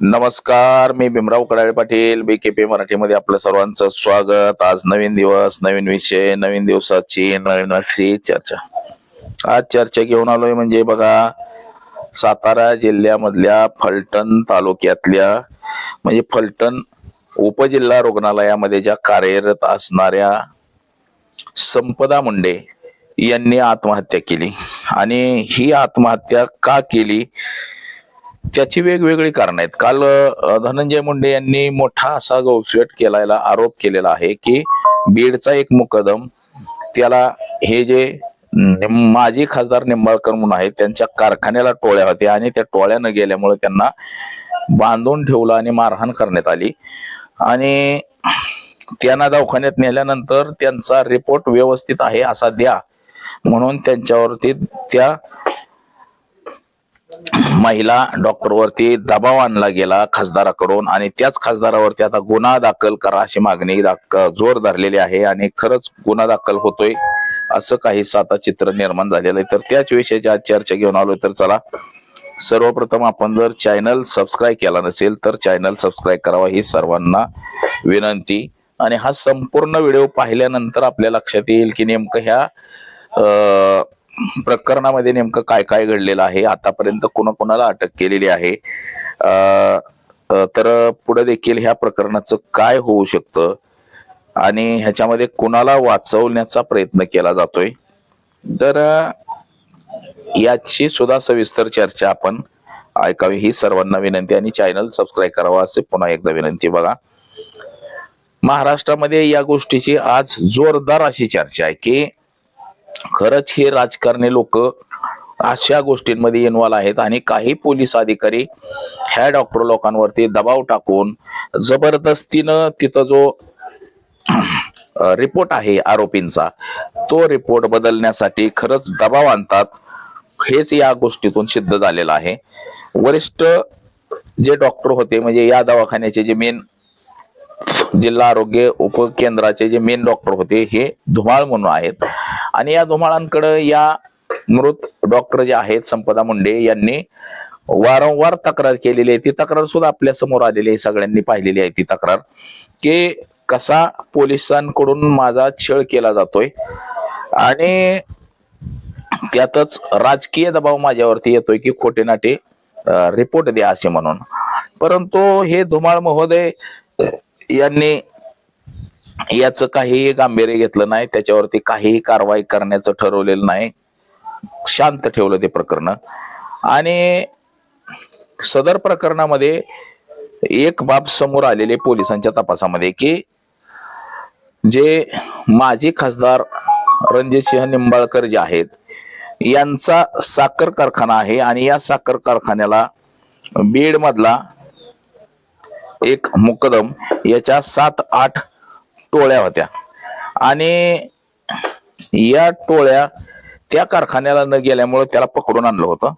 नमस्कार मी Bhimrao Kadale Patil B K P मराठीमध्ये आपलं सर्वांचं स्वागत. आज नवीन दिवस नवीन विषय नवीन दिवसाची नवीन अशी चर्चा. आज चर्चा घेऊन आलोय म्हणजे बघा सातारा जिल्ह्यामधल्या फलटण तालुक्यातल्या म्हणजे फलटण उपजिल्हा रुग्णालयामध्ये ज्या कार्यरत असणाऱ्या संपदा मुंडे यांनी आत्महत्या केली. आणि ही आत्महत्या का केली? त्याची वेगवेगळी कारण आहेत. काल धनंजय मुंडे यांनी मोठा असा गौफेट केलेला आरोप केलेला आहे की बीडचा एक मुकदम त्याला हे जे निम- माजी खासदार निंबाळकर म्हणून आहेत त्यांच्या कारखान्याला टोळ्या होत्या आणि त्या टोळ्या न गेल्यामुळे त्यांना बांधून ठेवलं आणि मारहाण करण्यात आली. आणि त्यांना दवाखान्यात नेल्यानंतर त्यांचा रिपोर्ट व्यवस्थित आहे असा द्या म्हणून त्यांच्यावरती त्या महिला डॉक्टरवरती दबाव आणला गेला खासदाराकडून आणि त्याच खासदारावरती आता गुन्हा दाखल करा अशी मागणी दाख- जोर धरलेली आहे आणि खरंच गुन्हा दाखल होतोय असं काही आता चित्र निर्माण झालेलं आहे. तर त्याच विषयाची आज चर्चा घेऊन आलोय. तर चला सर्वप्रथम आपण जर चॅनल सबस्क्राईब केला नसेल तर चॅनल सबस्क्राईब करावा ही सर्वांना विनंती. आणि हा संपूर्ण व्हिडिओ पाहिल्यानंतर आपल्या लक्षात येईल की नेमकं ह्या अं, प्रकरणामध्ये नेमकं काय काय घडलेलं आहे? आतापर्यंत कोणाकोणाला अटक केलेली आहे? तर पुढे देखील ह्या प्रकरणाचं काय होऊ शकतं? आणि ह्याच्यामध्ये कुणाला वाचवण्याचा प्रयत्न केला जातोय? तर याची सुद्धा सविस्तर चर्चा आपण ऐकावी. ही सर्वांना विनंती आणि चॅनल सबस्क्राईब करावा असे पुन्हा एकदा विनंती बघा. महाराष्ट्रामध्ये या गोष्टीची आज जोरदार अशी चर्चा आहे की खरंच हे राजकारणी लोक अशा गोष्टींमध्ये इन्व्हॉल्व आहेत आणि काही पोलीस अधिकारी ह्या डॉक्टर लोकांवरती दबाव टाकून जबरदस्तीनं तिथं जो रिपोर्ट आहे आरोपींचा तो रिपोर्ट बदलण्यासाठी खरंच दबाव आणतात हेच या गोष्टीतून सिद्ध झालेलं आहे. वरिष्ठ जे डॉक्टर होते म्हणजे या दवाखान्याचे जे मेन जिल्हा आरोग्य उपकेंद्राचे जे मेन डॉक्टर होते हे धुमाळ म्हणून आहेत. आणि या धुमाळांकडे या मृत डॉक्टर जे आहेत संपदा मुंडे यांनी वारंवार तक्रार केलेली आहे. ती तक्रार सुद्धा आपल्यासमोर आलेली आहे सगळ्यांनी पाहिलेली आहे ती तक्रार. की कसा पोलिसांकडून माझा छळ केला जातोय आणि त्यातच राजकीय दबाव माझ्यावरती येतोय की खोटे नाटे रिपोर्ट द्या असे म्हणून. परंतु हे धुमाळ महोदय यांनी याचं काहीही गांभीर्य घेतलं नाही त्याच्यावरती काहीही कारवाई करण्याचं ठरवलेलं नाही. शांत ठेवलं ते प्रकरण. आणि सदर प्रकरणामध्ये एक बाब समोर आलेले पोलिसांच्या तपासामध्ये की जे माजी खासदार रणजितसिंह निंबाळकर जे आहेत यांचा साखर कारखाना आहे आणि या साखर कारखान्याला बीड मधला एक मुकदम याच्या सात आठ टोळ्या होत्या. आणि या टोळ्या त्या कारखान्याला न गेल्यामुळे त्याला पकडून आणलं होतं.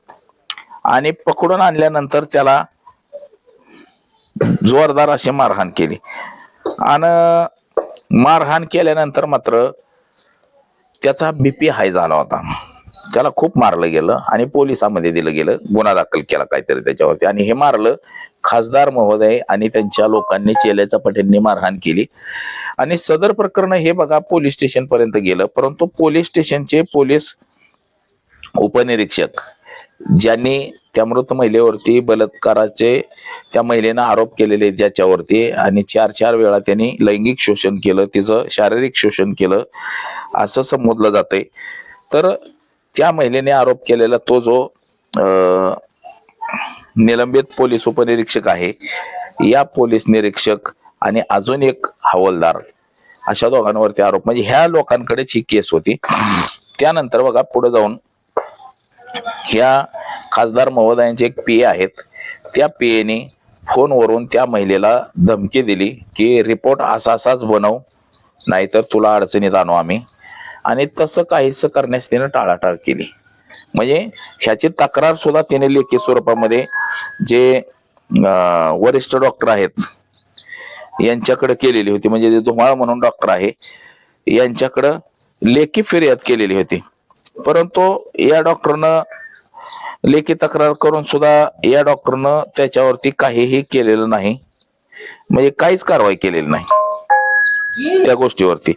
आणि पकडून आणल्यानंतर त्याला जोरदार अशी मारहाण केली. आणि मारहाण केल्यानंतर मात्र त्याचा बीपी हाय झाला होता. त्याला खूप मारलं गेलं आणि पोलिसांमध्ये दिलं गेलं गुन्हा दाखल केला काहीतरी त्याच्यावरती. आणि हे मारलं खासदार महोदय आणि त्यांच्या लोकांनी चेल्याच्या पटेंनी मारहाण केली. आणि सदर प्रकरण हे बघा पोलीस स्टेशन पर्यंत गेलं. परंतु पोलीस स्टेशनचे पोलीस उपनिरीक्षक ज्यांनी त्या मृत महिलेवरती बलात्काराचे त्या महिलेनं आरोप केलेले ज्याच्यावरती आणि चार चार वेळा त्यांनी लैंगिक शोषण केलं तिचं शारीरिक शोषण केलं असं संबोधलं जातंय. तर त्या महिलेने आरोप केलेला तो जो अं, निलंबित पोलीस उपनिरीक्षक आहे. या पोलीस निरीक्षक आणि अजून एक हवालदार अशा दोघांवरती आरोप. म्हणजे ह्या लोकांकडेच ही केस होती. त्यानंतर बघा पुढे जाऊन ह्या खासदार महोदयांचे एक पी आहेत. त्या पीएने फोनवरून त्या महिलेला धमकी दिली की रिपोर्ट असा असाच बनव नाहीतर तुला अडचणीत आणू आम्ही. आणि तसं काहीच करण्यास तिने टाळाटाळ केली. म्हणजे ह्याची तक्रार सुद्धा तिने लेखी स्वरूपामध्ये जे वरिष्ठ डॉक्टर आहेत यांच्याकडे केलेली होती. म्हणजे जे धुमाळ म्हणून डॉक्टर आहे यांच्याकडं लेखी फिर्याद केलेली होती. परंतु या डॉक्टरनं लेखी तक्रार करून सुद्धा या डॉक्टरनं त्याच्यावरती काहीही केलेलं नाही. म्हणजे काहीच कारवाई केलेली नाही. त्या गोष्टीवरती.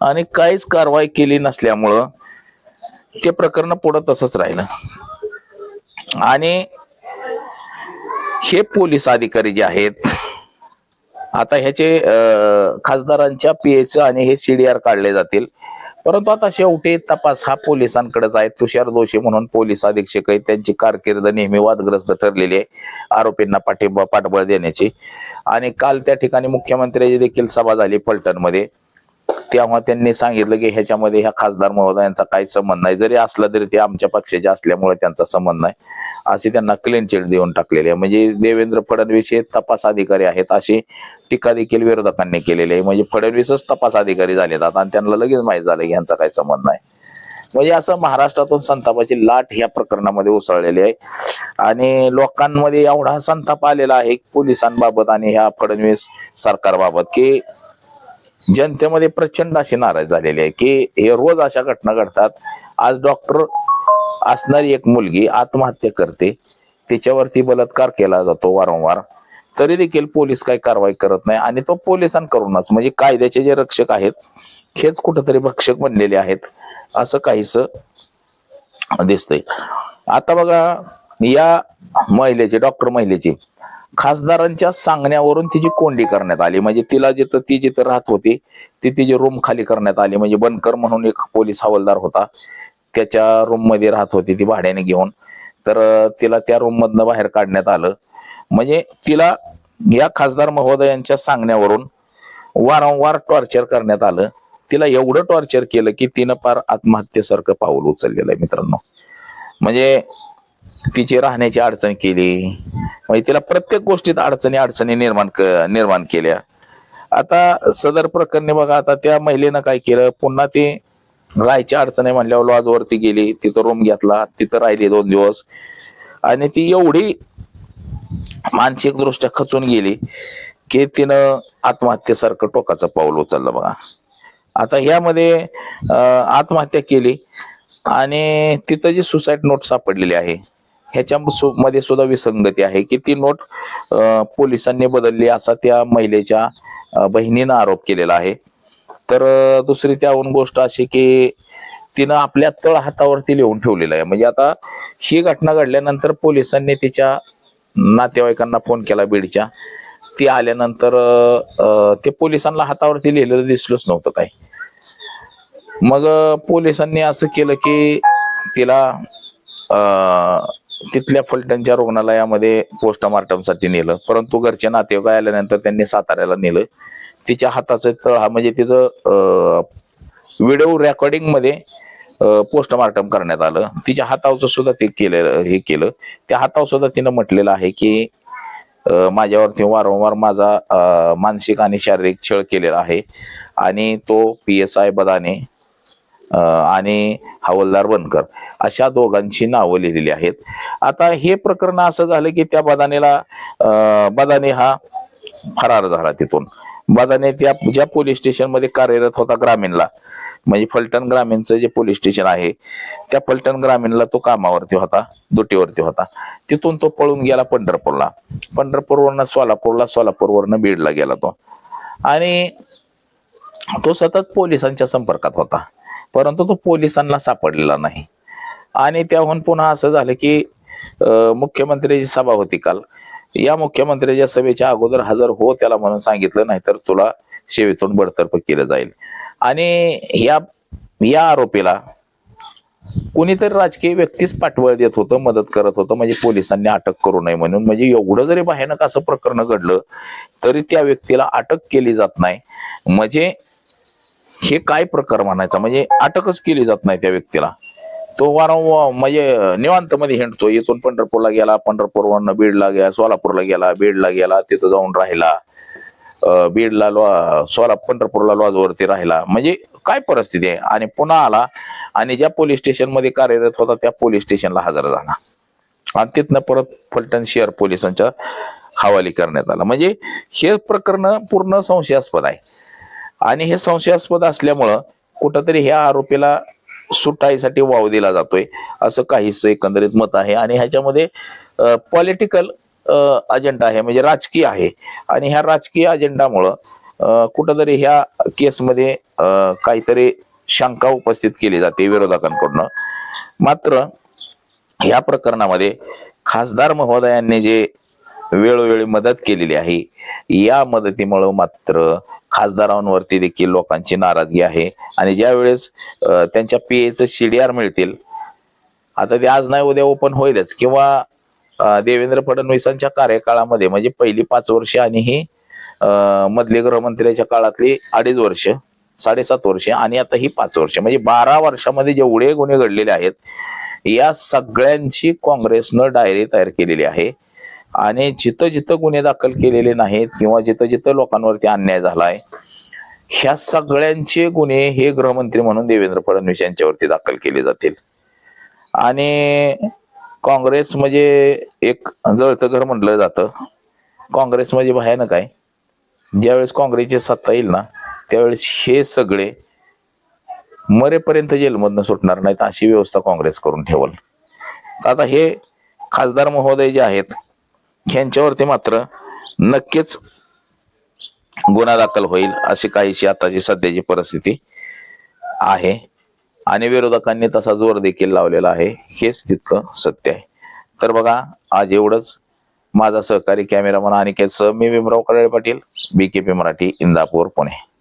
आणि काहीच कारवाई केली नसल्यामुळं ते प्रकरण पुढं तसंच राहिलं. आणि हे पोलीस अधिकारी जे आहेत आता ह्याचे खासदारांच्या पीएच आणि हे सीडीआर काढले जातील. परंतु आता शेवटी तपास हा पोलिसांकडेच आहे. तुषार दोषी म्हणून पोलीस अधीक्षक आहेत. त्यांची कारकीर्द नेहमी वादग्रस्त ठरलेली आहे आरोपींना पाठिंबा पाठबळ देण्याची. आणि काल त्या ठिकाणी मुख्यमंत्र्याची देखील सभा झाली पलटणमध्ये. तेव्हा त्यांनी सांगितलं की ह्याच्यामध्ये ह्या खासदार महोदयांचा काही संबंध नाही. जरी असला तरी ते आमच्या पक्षाचे असल्यामुळे त्यांचा संबंध नाही. असे त्यांना क्लीन चिट देऊन टाकलेली आहे. म्हणजे देवेंद्र फडणवीस हे तपास अधिकारी आहेत. अशी टीका देखील विरोधकांनी केलेली आहे. म्हणजे फडणवीसच तपास अधिकारी झालेत आता आणि त्यांना लगेच माहीत झालं की यांचा काही संबंध नाही. म्हणजे असं महाराष्ट्रातून संतापाची लाट ह्या प्रकरणामध्ये उसळलेली आहे. आणि लोकांमध्ये एवढा संताप आलेला आहे पोलिसांबाबत आणि ह्या फडणवीस सरकारबाबत की जनतेमध्ये प्रचंड अशी नाराज झालेली आहे की हे रोज अशा घटना घडतात. आज डॉक्टर असणारी एक मुलगी आत्महत्या करते. तिच्यावरती बलात्कार केला जातो वारंवार. तरी देखील पोलीस काही कारवाई करत नाही आणि तो पोलिसांकडूनच म्हणजे कायद्याचे जे रक्षक आहेत हेच कुठंतरी भक्षक बनलेले आहेत असं काहीस दिसतंय. आता बघा या महिलेची डॉक्टर महिलेची खासदारांच्या सांगण्यावरून तिची कोंडी करण्यात आली. म्हणजे तिला जिथं ती जिथं राहत होती ती तिची रूम खाली करण्यात आली. म्हणजे बनकर म्हणून एक पोलीस हवालदार होता. त्याच्या रूममध्ये राहत होती ती भाड्याने घेऊन. तर तिला त्या रूम मधनं बाहेर काढण्यात आलं. म्हणजे तिला या खासदार महोदयांच्या सांगण्यावरून वारंवार टॉर्चर करण्यात आलं. तिला एवढं टॉर्चर केलं की तिनं फार आत्महत्येसारखं पाऊल उचललेलं आहे मित्रांनो. म्हणजे तिची राहण्याची अडचण केली. म्हणजे तिला प्रत्येक गोष्टीत अडचणी अडचणी निर्माण क- निर्माण केल्या. आता सदर प्रकरणी बघा आता त्या महिलेनं काय केलं? पुन्हा ती राहायची अडचणी म्हणल्यावर लॉजवरती गेली तिथं रूम घेतला तिथं राहिली दोन दिवस. आणि ती एवढी मानसिक दृष्ट्या खचून गेली की तिनं आत्महत्येसारखं टोकाचं पाऊल उचललं बघा. आता ह्यामध्ये आत्महत्या केली आणि तिथं जी सुसाईड नोट सापडलेली आहे ह्याच्या सु- मध्ये सुद्धा विसंगती आहे की ती नोट पोलिसांनी बदलली असा त्या महिलेच्या बहिणीनं आरोप केलेला आहे. तर दुसरी त्याहून गोष्ट अशी की तिनं आपल्या तळ हातावरती लिहून ठेवलेलं आहे. म्हणजे आता ही घटना घडल्यानंतर पोलिसांनी तिच्या नातेवाईकांना फोन केला बीडच्या. ती आल्यानंतर ते पोलिसांना हातावरती लिहिलेलं दिसलंच नव्हतं काय मग पोलिसांनी असं केलं की तिला तिथल्या फलटणच्या रुग्णालयामध्ये पोस्टमार्टमसाठी नेलं. परंतु घरचे नातेवाईक आल्यानंतर त्यांनी साताऱ्याला नेलं. तिच्या हाताचं तळहा म्हणजे तिचं व्हिडिओ रेकॉर्डिंगमध्ये पोस्टमार्टम करण्यात आलं. तिच्या हातावचं सुद्धा ते केलं हे केलं. त्या हातावर सुद्धा तिनं म्हटलेलं आहे की माझ्यावरती वारंवार माझा मानसिक आणि शारीरिक छळ केलेला आहे. आणि तो पी एस आय बदाने आणि हवलदार बनकर अशा दोघांची नावं लिहिलेली आहेत. आता हे प्रकरण असं झालं की त्या बदानेला बदाने हा फरार झाला तिथून. बदाने त्या ज्या पोलीस स्टेशनमध्ये कार्यरत होता ग्रामीणला म्हणजे फलटण ग्रामीणचं जे पोलीस स्टेशन आहे त्या फलटण ग्रामीणला तो कामावरती होता दुटीवरती होता. तिथून तो पळून गेला पंढरपूरला. पंढरपूरवरनं सोलापूरला सोलापूरवरनं बीडला गेला तो. आणि तो सतत पोलिसांच्या संपर्कात होता. परंतु तो पोलिसांना सापडलेला नाही. आणि त्याहून पुन्हा असं झालं की मुख्यमंत्र्यांची मुख्यमंत्र्याची सभा होती काल. या मुख्यमंत्र्याच्या सभेच्या अगोदर हजर हो त्याला म्हणून सांगितलं नाहीतर तुला सेवेतून बडतर्फ केलं जाईल. आणि या या आरोपीला कोणीतरी राजकीय व्यक्तीच पाठबळ देत होतं मदत करत होतं म्हणजे पोलिसांनी अटक करू नये म्हणून. म्हणजे एवढं जरी भयानक असं प्रकरण घडलं तरी त्या व्यक्तीला अटक केली जात नाही. म्हणजे हे काय प्रकार म्हणायचा? म्हणजे अटकच केली जात नाही त्या व्यक्तीला. तो वारंवार म्हणजे निवांत मध्ये हिंडतो इथून पंढरपूरला गेला पंढरपूरवरनं बीडला गेला सोलापूरला गेला बीडला गेला तिथं जाऊन राहिला. बीडला लॉ सोला पंढरपूरला लॉजवरती राहिला. म्हणजे काय परिस्थिती आहे? आणि पुन्हा आला आणि ज्या पोलीस स्टेशनमध्ये कार्यरत होता त्या पोलीस स्टेशनला हजर झाला. आणि तिथनं परत फलटण शहर पोलिसांच्या हवाली करण्यात आला. म्हणजे हे प्रकरण पूर्ण संशयास्पद आहे. आणि हे संशयास्पद असल्यामुळं कुठंतरी ह्या आरोपीला सुटाईसाठी वाव दिला जातोय असं काहीच एकंदरीत मत आहे. आणि ह्याच्यामध्ये पॉलिटिकल अजेंडा आहे म्हणजे राजकीय आहे. आणि ह्या राजकीय अजेंडामुळं कुठंतरी ह्या केसमध्ये काहीतरी शंका उपस्थित केली जाते विरोधकांकडून. मात्र ह्या प्रकरणामध्ये खासदार महोदयांनी जे वेळोवेळी मदत केलेली आहे. या मदतीमुळं मात्र खासदारांवरती देखील लोकांची नाराजगी आहे. आणि ज्या वेळेस अं, त्यांच्या पीएचं सीडीआर मिळतील आता ते आज नाही उद्या ओपन होईलच. किंवा देवेंद्र फडणवीसांच्या कार्यकाळामध्ये म्हणजे पहिली पाच वर्ष आणि ही मधले गृहमंत्र्याच्या काळातली अडीच वर्ष साडेसात वर्ष आणि आता ही पाच वर्ष. म्हणजे बारा वर्षामध्ये जेवढे गुन्हे घडलेले आहेत या सगळ्यांची काँग्रेसनं डायरी तयार केलेली आहे. आणि जिथं जिथं गुन्हे दाखल केलेले नाहीत किंवा जिथं जिथं लोकांवरती अन्याय झालाय ह्या सगळ्यांचे गुन्हे हे गृहमंत्री म्हणून देवेंद्र फडणवीस यांच्यावरती दाखल केले जातील. आणि काँग्रेस म्हणजे एक जळतं घर म्हटलं जातं. काँग्रेस म्हणजे भयानक आहे. ज्यावेळेस काँग्रेसची सत्ता येईल ना त्यावेळेस हे सगळे मरेपर्यंत जेलमधनं सुटणार नाहीत अशी व्यवस्था काँग्रेस करून ठेवल. तर आता हे खासदार महोदय जे आहेत ह्यांच्यावरती मात्र नक्कीच गुन्हा दाखल होईल अशी काहीशी आताची सध्याची परिस्थिती आहे. आणि विरोधकांनी तसा जोर देखील लावलेला आहे. हेच तितकं सत्य आहे. तर बघा आज एवढंच. माझा सहकारी कॅमेरामन अनिकेत सह मी Bhimrao Karale Patil B K P Marathi Indapur Pune.